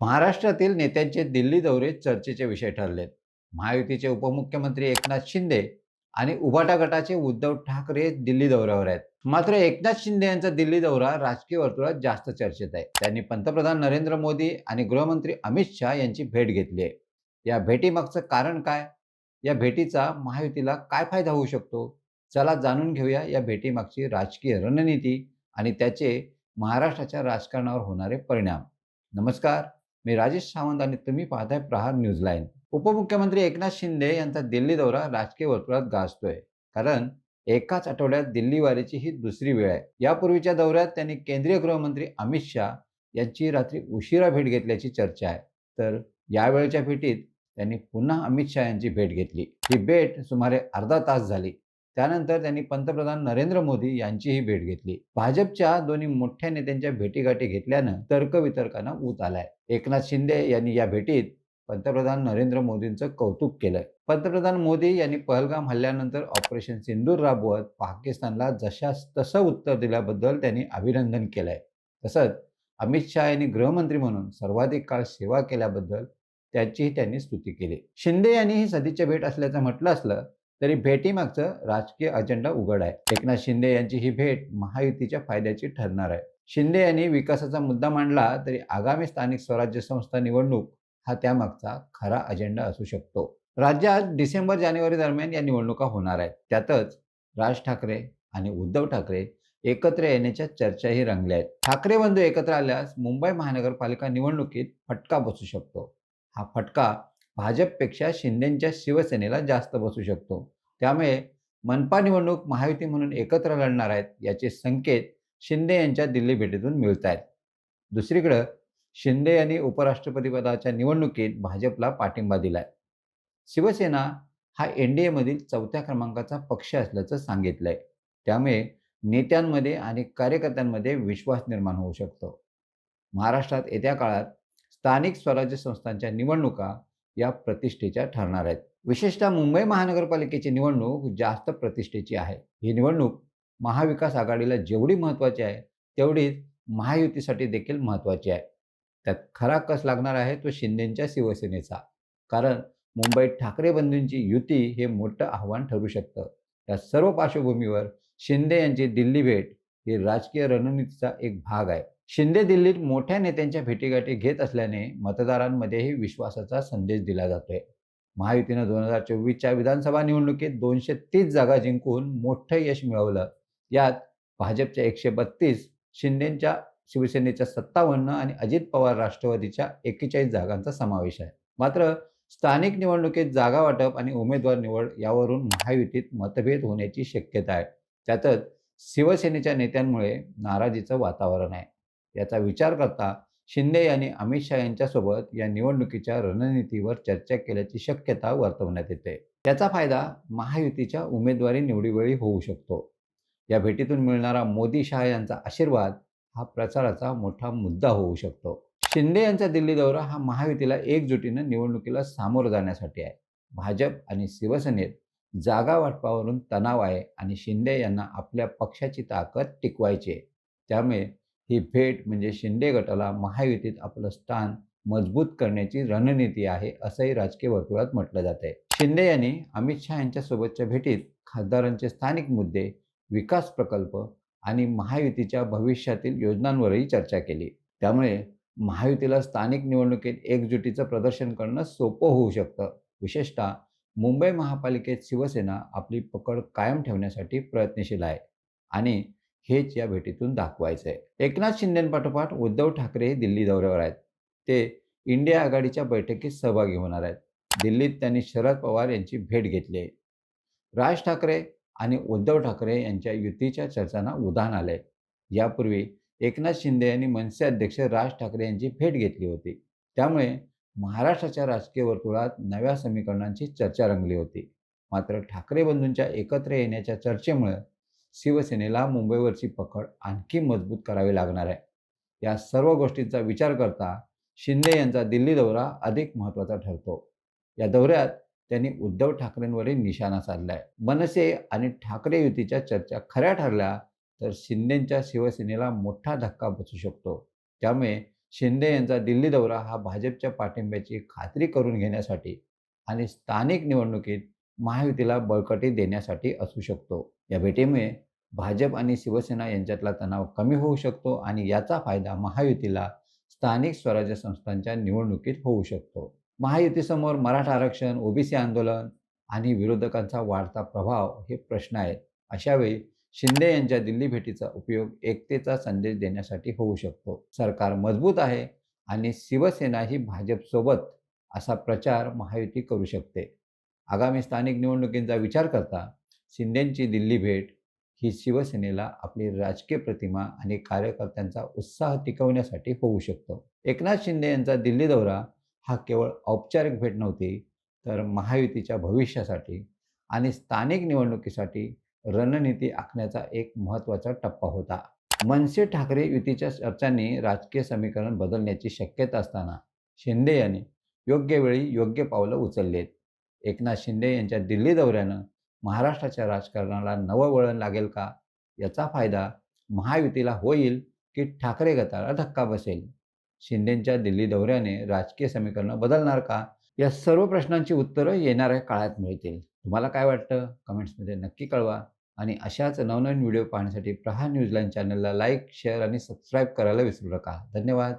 महाराष्ट्रातील नेत्यांचे दिल्ली दौरे चर्चेचे विषय ठरले. महायुतीचे उपमुख्यमंत्री एकनाथ शिंदे आणि उभाटा गटाचे उद्धव ठाकरे दिल्ली दौऱ्यावर आहेत. मात्र एकनाथ शिंदे यांचा दिल्ली दौरा राजकीय वर्तुळात जास्त चर्चेत आहे. त्यांनी पंतप्रधान नरेंद्र मोदी आणि गृहमंत्री अमित शहा यांची भेट घेतली आहे. या भेटीमागचं कारण काय? या भेटीचा महायुतीला काय फायदा होऊ शकतो? चला जाणून घेऊया या भेटीमागची राजकीय रणनीती आणि त्याचे महाराष्ट्राच्या राजकारणावर होणारे परिणाम. नमस्कार. मी राजेश सावंत आणि तुम्ही पाहताय प्रहार न्यूज लाईन. उपमुख्यमंत्री एकनाथ शिंदे यांचा दिल्ली दौरा राजकीय वर्तुळात गाजतोय. कारण एकाच आठवड्यात दिल्ली वारीची ही दुसरी वेळ आहे. यापूर्वीच्या दौऱ्यात त्यांनी केंद्रीय गृहमंत्री अमित शहा यांची रात्री उशिरा भेट घेतल्याची चर्चा आहे. तर यावेळच्या भेटीत त्यांनी पुन्हा अमित शहा यांची भेट घेतली. ही भेट सुमारे अर्धा तास झाली. त्यानंतर त्यांनी पंतप्रधान नरेंद्र मोदी यांचीही भेट घेतली. भाजपच्या दोन्ही मोठ्या नेत्यांच्या भेटीगाठी घेतल्यानं तर्कवितर्कांना ऊत आलाय. एकनाथ शिंदे यांनी या भेटीत पंतप्रधान नरेंद्र मोदींचं कौतुक केलंय. पंतप्रधान मोदी यांनी पहलगाम हल्ल्यानंतर ऑपरेशन सिंदूर राबवत पाकिस्तानला जशास तसं उत्तर दिल्याबद्दल त्यांनी अभिनंदन केलंय. तसंच अमित शहा यांनी गृहमंत्री म्हणून सर्वाधिक काळ सेवा केल्याबद्दल त्याचीही त्यांनी स्तुती केली. शिंदे यांनी ही सदिच्छा भेट असल्याचं म्हटलं असलं तरी भेटीमागचं राजकीय अजेंडा उघड आहे. एकनाथ शिंदे यांची ही भेट महायुतीच्या फायद्याची ठरणार आहे. शिंदे यांनी विकासाचा मुद्दा मांडला तरी आगामी स्थानिक स्वराज्य संस्था निवडणूक हा त्यामागचा खरा अजेंडा असू शकतो. राज्यात डिसेंबर जानेवारी दरम्यान या निवडणुका होणार आहेत. त्यातच राज ठाकरे आणि उद्धव ठाकरे एकत्र येण्याच्या चर्चाही रंगल्या आहेत. ठाकरे बंधू एकत्र आल्यास मुंबई महानगरपालिका निवडणुकीत फटका बसू शकतो. हा फटका भाजपपेक्षा शिंदेंच्या शिवसेनेला जास्त बसू शकतो. त्यामुळे मनपा निवडणूक महायुती म्हणून एकत्र लढणार आहेत याचे संकेत शिंदे यांच्या दिल्ली भेटीतून मिळत आहेत. दुसरीकडं शिंदे यांनी उपराष्ट्रपतीपदाच्या निवडणुकीत भाजपला पाठिंबा दिलाय. शिवसेना हा एन डी एमधील चौथ्या क्रमांकाचा पक्ष असल्याचं सांगितलंय. त्यामुळे नेत्यांमध्ये आणि कार्यकर्त्यांमध्ये विश्वास निर्माण होऊ शकतो. महाराष्ट्रात येत्या काळात स्थानिक स्वराज्य संस्थांच्या निवडणुका या प्रतिष्ठेच्या ठरणार आहेत. विशेषतः मुंबई महानगरपालिकेची निवडणूक जास्त प्रतिष्ठेची आहे. ही निवडणूक महाविकास आघाडीला जेवढी महत्त्वाची आहे तेवढीच महायुतीसाठी देखील महत्त्वाची आहे. त्यात खरा कस लागणार आहे तो शिंदेच्या शिवसेनेचा. कारण मुंबईत ठाकरे बंधूंची युती हे मोठं आव्हान ठरू शकतं. या सर्व पार्श्वभूमीवर शिंदे यांची दिल्ली भेट ही राजकीय रणनीतीचा एक भाग आहे. शिंदे दिल्लीत मोठ्या नेत्यांच्या भेटीगाठी घेत असल्याने मतदारांमध्येही विश्वासाचा संदेश दिला जातोय. महायुतीनं दोन हजार चोवीसच्या विधानसभा निवडणुकीत दोनशे तीस जागा जिंकून मोठं यश मिळवलं. यात भाजपच्या एकशे बत्तीस शिंदेच्या शिवसेनेच्या सत्तावन्न आणि अजित पवार राष्ट्रवादीच्या एक्केचाळीस जागांचा समावेश आहे. मात्र स्थानिक निवडणुकीत जागा वाटप आणि उमेदवार निवड यावरून महायुतीत मतभेद होण्याची शक्यता आहे. त्यातच शिवसेनेच्या नेत्यांमुळे नाराजीचं वातावरण आहे. याचा विचार करता शिंदे यांनी अमित शहा यांच्यासोबत या निवडणुकीच्या रणनीतीवर चर्चा केल्याची शक्यता वर्तवण्यात येते. त्याचा फायदा महायुतीच्या उमेदवारी निवडीवेळी होऊ शकतो. या भेटीतून मिळणारा मोदी शहा यांचा आशीर्वाद हा प्रचाराचा मोठा मुद्दा होऊ शकतो. शिंदे यांचा दिल्ली दौरा हा महायुतीला एकजुटीनं निवडणुकीला सामोरं जाण्यासाठी आहे. भाजप आणि शिवसेनेत जागा वाटपावरून तणाव आहे आणि शिंदे यांना आपल्या पक्षाची ताकद टिकवायची आहे. त्यामुळे ही भेट म्हणजे शिंदे गटाला महायुतीत आपलं स्थान मजबूत करण्याची रणनीती आहे असंही राजकीय वर्तुळात म्हटलं जात आहे शिंदे यांनी अमित शहा यांच्यासोबतच्या भेटीत खासदारांचे स्थानिक मुद्दे विकास प्रकल्प आणि महायुतीच्या भविष्यातील योजनांवरही चर्चा केली. त्यामुळे महायुतीला स्थानिक निवडणुकीत एकजुटीचं प्रदर्शन करणं सोपं होऊ शकतं. विशेषतः मुंबई महापालिकेत शिवसेना आपली पकड कायम ठेवण्यासाठी प्रयत्नशील आहे. आणि हेच या भेटीतून दाखवायचं आहे एकनाथ शिंदेपाठोपाठ उद्धव ठाकरे हे दिल्ली दौऱ्यावर आहेत. ते इंडिया आघाडीच्या बैठकीत सहभागी होणार आहेत. दिल्लीत त्यांनी शरद पवार यांची भेट घेतली आहे. राज ठाकरे आणि उद्धव ठाकरे यांच्या युतीच्या चर्चांना उधाण आलंय. यापूर्वी एकनाथ शिंदे यांनी मनसे अध्यक्ष राज ठाकरे यांची भेट घेतली होती. त्यामुळे महाराष्ट्राच्या राजकीय वर्तुळात नव्या समीकरणांची चर्चा रंगली होती. मात्र ठाकरे बंधूंच्या एकत्र येण्याच्या चर्चेमुळे शिवसेनेला मुंबईवरची पकड आणखी मजबूत करावी लागणार आहे. या सर्व गोष्टींचा विचार करता शिंदे यांचा दिल्ली दौरा अधिक महत्त्वाचा ठरतो. या दौऱ्यात त्यांनी उद्धव ठाकरेंवरही निशाणा साधलाय. मनसे आणि ठाकरे युतीच्या चर्चा खऱ्या ठरल्या तर शिंदेंच्या शिवसेनेला मोठा धक्का बसू शकतो. त्यामुळे शिंदे यांचा दिल्ली दौरा हा भाजपच्या पाठिंब्याची खात्री करून घेण्यासाठी आणि स्थानिक निवडणुकीत महायुतीला बळकटी देण्यासाठी असू शकतो. या भेटीमुळे भाजप आणि शिवसेना यांच्यातला तणाव कमी होऊ शकतो आणि याचा फायदा महायुतीला स्थानिक स्वराज्य संस्थांच्या निवडणुकीत होऊ शकतो. महायुतीसमोर मराठा आरक्षण ओबीसी आंदोलन आणि विरोधकांचा वाढता प्रभाव हे प्रश्न आहेत. अशावेळी शिंदे यांच्या दिल्ली भेटीचा उपयोग एकतेचा संदेश देण्यासाठी होऊ शकतो. सरकार मजबूत आहे आणि शिवसेना ही भाजपसोबत असा प्रचार महायुती करू शकते. आगामी स्थानिक निवडणुकींचा विचार करता शिंदेंची दिल्ली भेट ही शिवसेनेला आपली राजकीय प्रतिमा आणि कार्यकर्त्यांचा उत्साह टिकवण्यासाठी होऊ शकतो. एकनाथ शिंदे यांचा दिल्ली दौरा हा केवळ औपचारिक भेट नव्हती तर महायुतीच्या भविष्यासाठी आणि स्थानिक निवडणुकीसाठी रणनीती आखण्याचा एक महत्त्वाचा टप्पा होता. मनसे ठाकरे युतीच्या चर्चांनी राजकीय समीकरण बदलण्याची शक्यता असताना शिंदे यांनी योग्य वेळी योग्य पावलं उचललेत. एकनाथ शिंदे यांच्या दिल्ली दौऱ्यानं महाराष्ट्राच्या राजकारणाला नवं वळण लागेल का? याचा फायदा महायुतीला होईल की ठाकरे गटाला धक्का बसेल? शिंदेंच्या दिल्ली दौऱ्याने राजकीय समीकरणं बदलणार का? या सर्व प्रश्नांची उत्तरं येणाऱ्या काळात मिळतील. तुम्हाला काय वाटतं? कमेंट्समध्ये नक्की कळवा. आणि अशाच नवनवीन व्हिडिओ पाहण्यासाठी प्रहार न्यूजलाईन चॅनलला लाईक शेअर आणि सबस्क्राईब करायला विसरू नका. धन्यवाद.